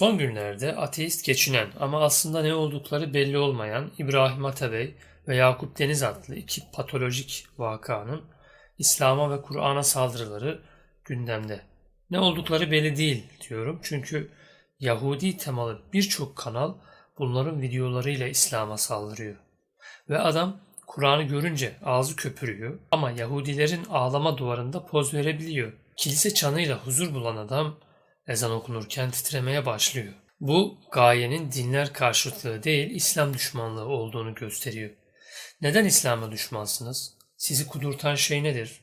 Son günlerde ateist geçinen ama aslında ne oldukları belli olmayan İbrahim Atabey ve Yakup Deniz adlı iki patolojik vakanın İslam'a ve Kur'an'a saldırıları gündemde. Ne oldukları belli değil diyorum çünkü Yahudi temalı birçok kanal bunların videolarıyla İslam'a saldırıyor. Ve adam Kur'an'ı görünce ağzı köpürüyor ama Yahudilerin ağlama duvarında poz verebiliyor. Kilise çanıyla huzur bulan adam ezan okunurken titremeye başlıyor. Bu gayenin dinler karşıtlığı değil İslam düşmanlığı olduğunu gösteriyor. Neden İslam'a düşmansınız? Sizi kudurtan şey nedir?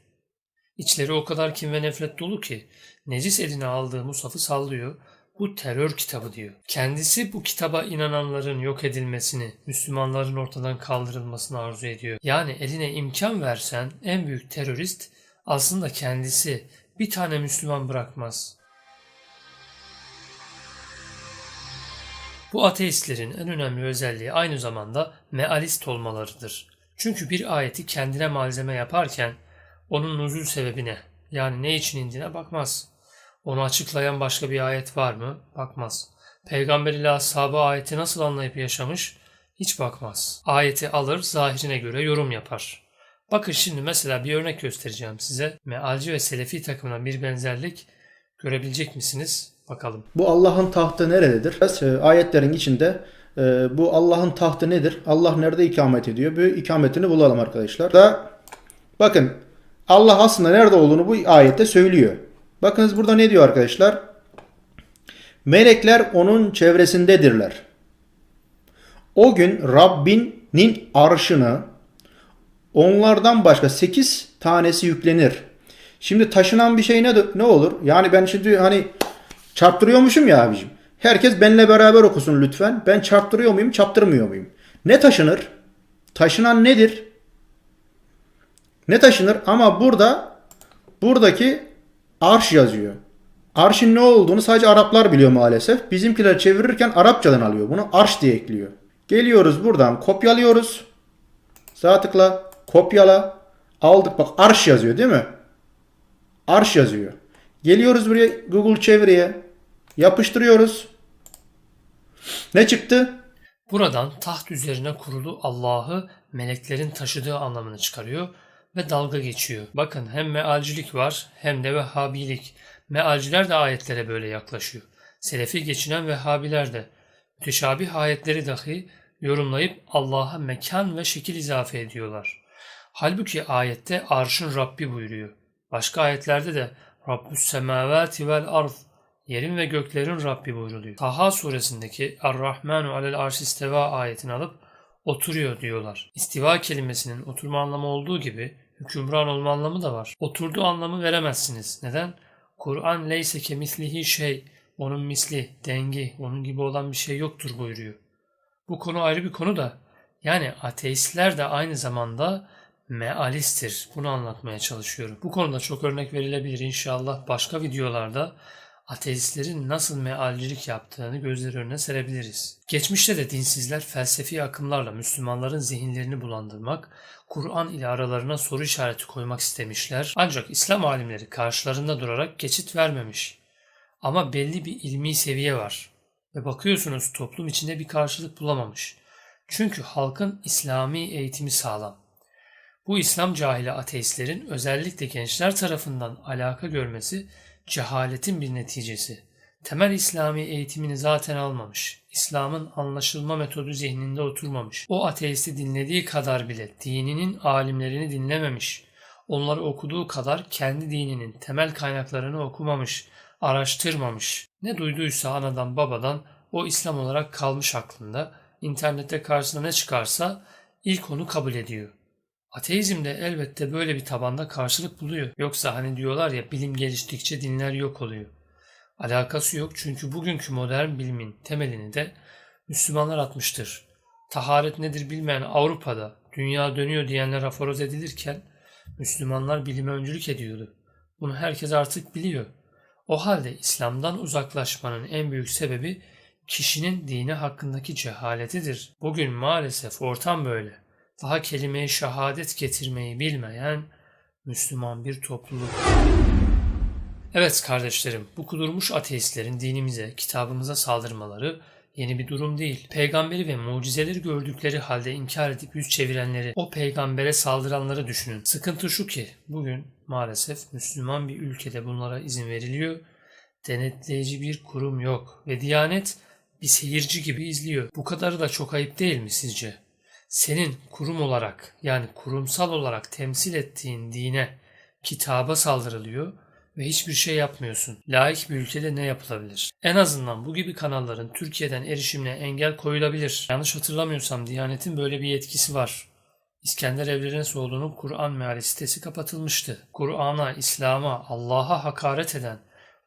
İçleri o kadar kin ve nefret dolu ki necis eline aldığı musafı sallıyor. Bu terör kitabı diyor. Kendisi bu kitaba inananların yok edilmesini, Müslümanların ortadan kaldırılmasını arzu ediyor. Yani eline imkan versen en büyük terörist aslında kendisi bir tane Müslüman bırakmaz. Bu ateistlerin en önemli özelliği aynı zamanda mealist olmalarıdır. Çünkü bir ayeti kendine malzeme yaparken onun nuzul sebebine yani ne için indiğine bakmaz. Onu açıklayan başka bir ayet var mı? Bakmaz. Peygamber ile ashabı ayeti nasıl anlayıp yaşamış? Hiç bakmaz. Ayeti alır, zahirine göre yorum yapar. Bakın şimdi mesela bir örnek göstereceğim size. Mealci ve Selefi takımına bir benzerlik görebilecek misiniz? Bakalım. Bu Allah'ın tahtı nerededir? E, ayetlerin içinde e, bu Allah'ın tahtı nedir? Allah nerede ikamet ediyor? Bu ikametini bulalım arkadaşlar. Da bakın Allah aslında nerede olduğunu bu ayette söylüyor. Bakınız burada ne diyor arkadaşlar? Melekler onun çevresindedirler. O gün Rabbinin arşını onlardan başka 8 tanesi yüklenir. Şimdi taşınan bir şey ne, ne olur? Yani ben şimdi hani çarptırıyormuşum ya abicim. Herkes benimle beraber okusun lütfen. Ben çarptırıyor muyum, çarptırmıyor muyum? Ne taşınır? Taşınan nedir? Ne taşınır? Ama burada buradaki arş yazıyor. Arşın ne olduğunu sadece Araplar biliyor maalesef. Bizimkiler çevirirken Arapçadan alıyor. Bunu arş diye ekliyor. Geliyoruz buradan kopyalıyoruz. Sağ tıkla kopyala. Aldık bak arş yazıyor değil mi? Arş yazıyor. Geliyoruz buraya Google çeviriye. Yapıştırıyoruz. Ne çıktı? Buradan taht üzerine kurulu Allah'ı meleklerin taşıdığı anlamını çıkarıyor ve dalga geçiyor. Bakın hem mealcilik var hem de vehhabilik. Mealciler de ayetlere böyle yaklaşıyor. Selefi geçinen vehhabiler de müteşabih ayetleri dahi yorumlayıp Allah'a mekan ve şekil izafe ediyorlar. Halbuki ayette arşın Rabbi buyuruyor. Başka ayetlerde de Rabbüs semavati vel arz yerin ve göklerin Rabbi buyruluyor. Taha suresindeki Er-Rahmanu alel arş isteva ayetini alıp oturuyor diyorlar. İstiva kelimesinin oturma anlamı olduğu gibi hükümran olma anlamı da var. Oturduğu anlamı veremezsiniz. Neden? Kur'an leyse ke mislihi şey, onun misli, dengi, onun gibi olan bir şey yoktur buyuruyor. Bu konu ayrı bir konu da yani ateistler de aynı zamanda mealisttir. Bunu anlatmaya çalışıyorum. Bu konuda çok örnek verilebilir inşallah başka videolarda ateistlerin nasıl mealcilik yaptığını gözler önüne serebiliriz. Geçmişte de dinsizler felsefi akımlarla Müslümanların zihinlerini bulandırmak, Kur'an ile aralarına soru işareti koymak istemişler. Ancak İslam alimleri karşılarında durarak geçit vermemiş. Ama belli bir ilmi seviye var. Ve bakıyorsunuz toplum içinde bir karşılık bulamamış. Çünkü halkın İslami eğitimi sağlam. Bu İslam cahili ateistlerin özellikle gençler tarafından alaka görmesi cehaletin bir neticesi. Temel İslami eğitimini zaten almamış. İslam'ın anlaşılma metodu zihninde oturmamış. O ateisti dinlediği kadar bile dininin alimlerini dinlememiş. Onları okuduğu kadar kendi dininin temel kaynaklarını okumamış, araştırmamış. Ne duyduysa anadan babadan o İslam olarak kalmış aklında. İnternette karşısına ne çıkarsa ilk onu kabul ediyor. Ateizm de elbette böyle bir tabanda karşılık buluyor. Yoksa hani diyorlar ya bilim geliştikçe dinler yok oluyor. Alakası yok çünkü bugünkü modern bilimin temelini de Müslümanlar atmıştır. Taharet nedir bilmeyen Avrupa'da dünya dönüyor diyenler aforoz edilirken Müslümanlar bilime öncülük ediyordu. Bunu herkes artık biliyor. O halde İslam'dan uzaklaşmanın en büyük sebebi kişinin dini hakkındaki cehaletidir. Bugün maalesef ortam böyle daha kelimeyi şehadet getirmeyi bilmeyen Müslüman bir topluluk. Evet kardeşlerim, bu kudurmuş ateistlerin dinimize, kitabımıza saldırmaları yeni bir durum değil. Peygamberi ve mucizeleri gördükleri halde inkar edip yüz çevirenleri, o peygambere saldıranları düşünün. Sıkıntı şu ki bugün maalesef Müslüman bir ülkede bunlara izin veriliyor. Denetleyici bir kurum yok ve Diyanet bir seyirci gibi izliyor. Bu kadarı da çok ayıp değil mi sizce? Senin kurum olarak yani kurumsal olarak temsil ettiğin dine, kitaba saldırılıyor ve hiçbir şey yapmıyorsun. Laik bir ülkede ne yapılabilir? En azından bu gibi kanalların Türkiye'den erişimine engel koyulabilir. Yanlış hatırlamıyorsam Diyanet'in böyle bir yetkisi var. İskender Evrenesoğlu'nun Kur'an meali sitesi kapatılmıştı. Kur'an'a, İslam'a, Allah'a hakaret eden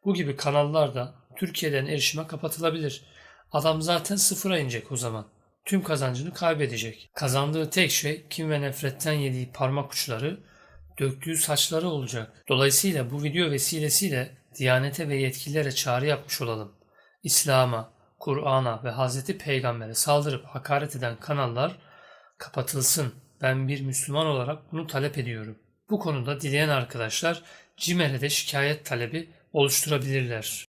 bu gibi kanallar da Türkiye'den erişime kapatılabilir. Adam zaten sıfıra inecek o zaman. Tüm kazancını kaybedecek. Kazandığı tek şey kim ve nefretten yediği parmak uçları, döktüğü saçları olacak. Dolayısıyla bu video vesilesiyle Diyanete ve yetkililere çağrı yapmış olalım. İslam'a, Kur'an'a ve Hazreti Peygamber'e saldırıp hakaret eden kanallar kapatılsın. Ben bir Müslüman olarak bunu talep ediyorum. Bu konuda dileyen arkadaşlar CİMER'e de şikayet talebi oluşturabilirler.